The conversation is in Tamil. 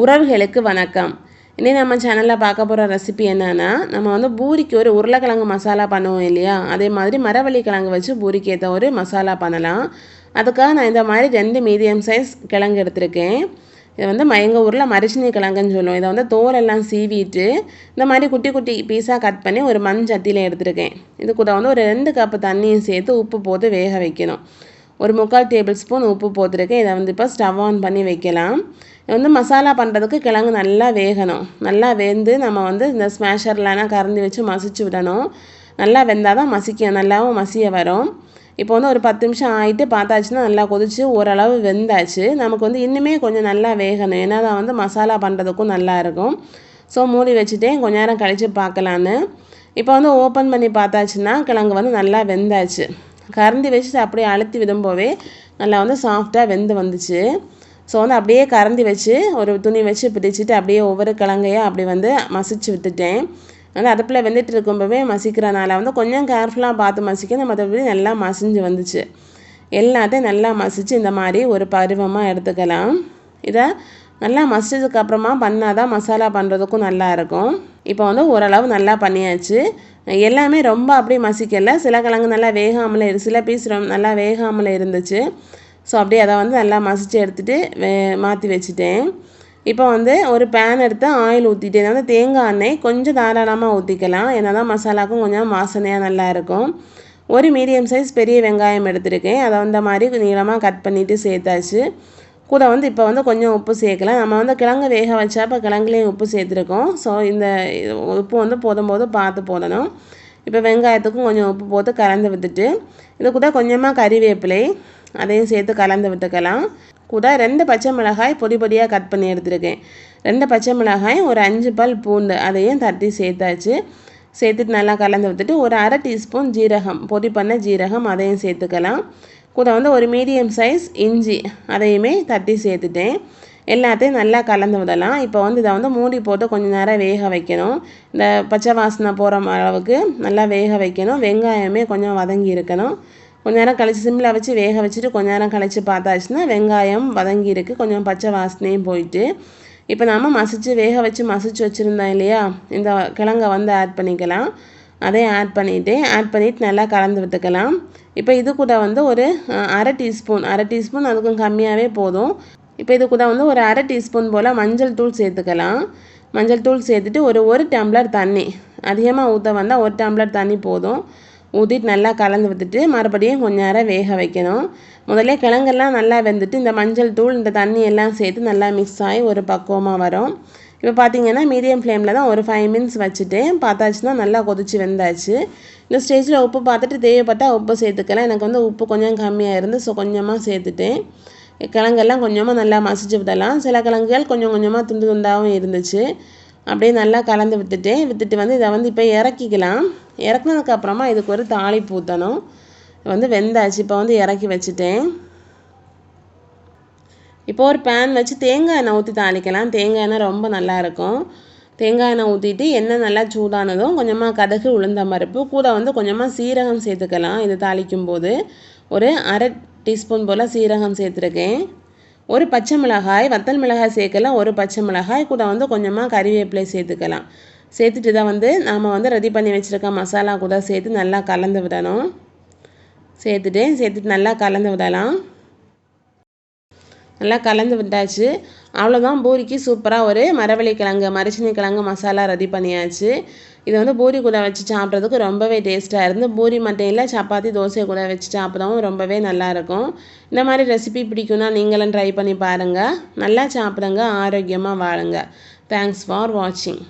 உறவுகளுக்கு வணக்கம். இனி நம்ம சேனலில் பார்க்க போகிற ரெசிபி என்னன்னா நம்ம வந்து பூரிக்கு ஒரு உருளைக்கிழங்கு மசாலா பண்ணுவோம் இல்லையா? அதே மாதிரி மரவள்ளி கிழங்கு வச்சு பூரிக்கு ஏற்ற ஒரு மசாலா பண்ணலாம். அதுக்காக நான் இந்த மாதிரி ரெண்டு மீடியம் சைஸ் கிழங்கு எடுத்திருக்கேன். இது வந்து எங்கள் ஊரில் மரிச்சினி கிழங்குன்னு சொல்லுவோம். இதை வந்து தோலெல்லாம் சீவிட்டு இந்த மாதிரி குட்டி குட்டி பீஸாக கட் பண்ணி ஒரு மண் சட்டியில் எடுத்திருக்கேன் இது கூட வந்து ஒரு ரெண்டு கப்பு தண்ணியும் சேர்த்து உப்பு போட்டு வேக வைக்கணும். ஒரு முக்கால் டேபிள் ஸ்பூன் உப்பு போட்டிருக்கேன். இதை வந்து இப்போ ஸ்டவ் ஆன் பண்ணி வைக்கலாம். வந்து மசாலா பண்ணுறதுக்கு கிழங்கு நல்லா வேகணும். நல்லா வெந்து நம்ம வந்து இந்த ஸ்மேஷர்லனா கறந்து வச்சு மசிச்சு விடணும். நல்லா வெந்தால் தான் மசிக்க நல்லாவும் மசிய வரும். இப்போ வந்து ஒரு பத்து நிமிஷம் ஆகிட்டு பார்த்தாச்சுன்னா நல்லா கொதிச்சு ஓரளவு வெந்தாச்சு. நமக்கு வந்து இன்னுமே கொஞ்சம் நல்லா வேகணும். ஏன்னா தான் வந்து மசாலா பண்ணுறதுக்கும் நல்லாயிருக்கும் ஸோ மூடி வச்சுட்டேன் கொஞ்ச நேரம் கழித்து பார்க்கலான்னு. இப்போ வந்து ஓப்பன் பண்ணி பார்த்தாச்சுன்னா கிழங்கு வந்து நல்லா வெந்தாச்சு. கரண்டி வச்சு அப்படியே அழுத்தி விடும்போவே நல்லா வந்து சாஃப்டாக வெந்து வந்துச்சு. ஸோ வந்து அப்படியே கறந்து வச்சு ஒரு துணி வச்சு பிடிச்சிட்டு அப்படியே ஒவ்வொரு கிழங்கையும் அப்படி வந்து மசிச்சு விட்டுட்டேன். வந்து அடுப்பில் வெந்துட்டு இருக்கும்போவே மசிக்கிறனால வந்து கொஞ்சம் கேர்ஃபுல்லாக பார்த்து மசிக்கணும் மற்றபடி நல்லா மசிஞ்சு வந்துச்சு. எல்லாத்தையும் நல்லா மசித்து இந்த மாதிரி ஒரு பருவமாக எடுத்துக்கலாம். இதை நல்லா மசிச்சதுக்கு அப்புறமா பண்ணால் தான் மசாலா பண்ணுறதுக்கும் நல்லாயிருக்கும் இப்போ வந்து ஓரளவு நல்லா பண்ணியாச்சு. எல்லாமே ரொம்ப அப்படியே மசிக்கலை. சில கிழங்கு நல்லா வேகாமல் சில பீஸ் ரொம்ப நல்லா வேகாமல் இருந்துச்சு. ஸோ அப்படியே அதை வந்து நல்லா மசித்து எடுத்துகிட்டு வே மாற்றி வச்சுட்டேன். இப்போ வந்து ஒரு பேன் எடுத்து ஆயில் ஊற்றிட்டேன் வந்து தேங்காய் எண்ணெய் கொஞ்சம் தாராளமாக ஊற்றிக்கலாம் ஏன்னா தான் மசாலாக்கும் கொஞ்சம் வாசனையாக நல்லா இருக்கும். ஒரு மீடியம் சைஸ் பெரிய வெங்காயம் எடுத்திருக்கேன். அதை அந்த மாதிரி நீளமாக கட் பண்ணிவிட்டு சேர்த்தாச்சு. கூட வந்து இப்போ வந்து கொஞ்சம் உப்பு சேர்க்கலாம். நம்ம வந்து கிழங்கு வேக வச்சா இப்போ கிழங்குலேயும் உப்பு சேர்த்துருக்கோம். ஸோ இந்த உப்பு வந்து போதும் போது பார்த்து போடணும். இப்போ வெங்காயத்துக்கும் கொஞ்சம் உப்பு போட்டு கலந்து விட்டுட்டு இது கூட கொஞ்சமாக கறிவேப்பிலை அதையும் சேர்த்து கலந்து விட்டுக்கலாம். கூட ரெண்டு பச்சை மிளகாய் பொடி பொடியாக கட் பண்ணி எடுத்துருக்கேன். ரெண்டு பச்சை மிளகாய் ஒரு அஞ்சு பல் பூண்டு அதையும் தட்டி சேர்த்தாச்சு. சேர்த்துட்டு நல்லா கலந்து விட்டுட்டு ஒரு அரை டீஸ்பூன் ஜீரகம் பொடி பண்ண ஜீரகம் அதையும் சேர்த்துக்கலாம். கூட வந்து ஒரு மீடியம் சைஸ் இஞ்சி அதையுமே தட்டி சேர்த்துட்டேன். எல்லாத்தையும் நல்லா கலந்து விடலாம். இப்போ வந்து இதை வந்து மூடி போட்டு கொஞ்சம் நேரம் வேக வைக்கணும். இந்த பச்சை வாசனை போகிற அளவுக்கு நல்லா வேக வைக்கணும். வெங்காயமே கொஞ்சம் வதங்கி இருக்கணும். கொஞ்ச நேரம் கழிச்சு சிம்மில் வச்சு வேக வச்சுட்டு கொஞ்ச நேரம் கழித்து பார்த்தாச்சுன்னா வெங்காயம் வதங்கி இருக்குது கொஞ்சம் பச்சை வாசனையும் போயிட்டு இப்போ நாம் மசிச்சு வேக வச்சு மசிச்சு வச்சுருந்தோம் இல்லையா? இந்த கிழங்கை வந்து ஆட் பண்ணிக்கலாம். அதையும் ஆட் பண்ணிவிட்டு ஆட் பண்ணிவிட்டு நல்லா கலந்து விட்டுக்கலாம். இப்போ இது கூட வந்து ஒரு அரை டீஸ்பூன் அரை டீஸ்பூன் அதுக்கும் கம்மியாகவே போதும். இப்போ இது கூட வந்து ஒரு அரை டீஸ்பூன் போல் மஞ்சள் தூள் சேர்த்துக்கலாம். மஞ்சள் தூள் சேர்த்துட்டு ஒரு ஒரு டம்ளர் தண்ணி அதிகமாக ஊற்ற வந்தால் ஒரு டம்ளர் தண்ணி போதும். ஊற்றிட்டு நல்லா கலந்து விட்டுட்டு மறுபடியும் கொஞ்ச நேரம் வேக வைக்கணும். முதல்ல கிழங்கெல்லாம் நல்லா வெந்துட்டு இந்த மஞ்சள் தூள் இந்த தண்ணி எல்லாம் சேர்த்து நல்லா மிக்ஸ் ஆகி ஒரு பக்குவமாக வரும். இப்போ பார்த்தீங்கன்னா மீடியம் ஃப்ளேமில் தான் ஒரு ஃபைவ் மினிட்ஸ் வச்சுட்டு பார்த்தாச்சுன்னா நல்லா கொதிச்சு வெந்தாச்சு. இந்த ஸ்டேஜில் உப்பு பார்த்துட்டு தேவைப்பட்டால் உப்பு சேர்த்துக்கலாம். எனக்கு வந்து உப்பு கொஞ்சம் கம்மியாக இருந்து ஸோ கொஞ்சமாக சேர்த்துட்டேன் கிழங்கெல்லாம் கொஞ்சமாக நல்லா மசிச்சு விடலாம். சில கிழங்குகள் கொஞ்சம் கொஞ்சமாக துண்டு துண்டாகவும் இருந்துச்சு. அப்படியே நல்லா கலந்து விட்டுட்டு விட்டுட்டு வந்து இதை வந்து இப்போ இறக்கிக்கலாம். இறக்குனதுக்கப்புறமா இதுக்கு ஒரு தாளிப்பு ஊற்றணும் வந்து வெந்தாச்சு. இப்போ வந்து இறக்கி வச்சுட்டேன். இப்போ ஒரு பேன் வச்சு தேங்காய் எண்ணெய் ஊற்றி தாளிக்கலாம். தேங்காய் எண்ணெய் ரொம்ப நல்லாயிருக்கும் தேங்காய் எண்ணெய் ஊற்றிட்டு எண்ணெய் நல்லா சூடானதும் கொஞ்சமாக கதகு உளுந்தம் பருப்பு கூட வந்து கொஞ்சமாக சீரகம் சேர்த்துக்கலாம். இது தாளிக்கும் போது ஒரு அரை டீஸ்பூன் போல் சீரகம் சேர்த்துருக்கேன். ஒரு பச்சை மிளகாய் வத்தல் மிளகாய் சேர்க்கலாம். ஒரு பச்சை மிளகாய் கூட வந்து கொஞ்சமாக கறிவேப்பிலை சேர்த்துக்கலாம். சேர்த்துட்டு தான் வந்து நாம் வந்து ரெடி பண்ணி வச்சுருக்க மசாலா கூட சேர்த்து நல்லா கலந்து விடணும். சேர்த்துட்டு சேர்த்துட்டு நல்லா கலந்து விடலாம். நல்லா கலந்து விட்டாச்சு. அவ்வளோதான் பூரிக்கு சூப்பராக ஒரு மரவள்ளி கிழங்கு மரச்சினி கிழங்கு மசாலா ரெடி பண்ணியாச்சு. இதை வந்து பூரி கூட வச்சு சாப்பிட்றதுக்கு ரொம்பவே டேஸ்ட்டாக இருந்து பூரி மட்டும் இல்லை சப்பாத்தி தோசை கூட வச்சு சாப்பிடவும் ரொம்பவே நல்லாயிருக்கும் இந்த மாதிரி ரெசிபி பிடிக்கும்னா நீங்களும் ட்ரை பண்ணி பாருங்கள் நல்லா சாப்பிடுங்க ஆரோக்கியமாக வாழுங்க. தேங்க்ஸ் ஃபார் வாட்சிங்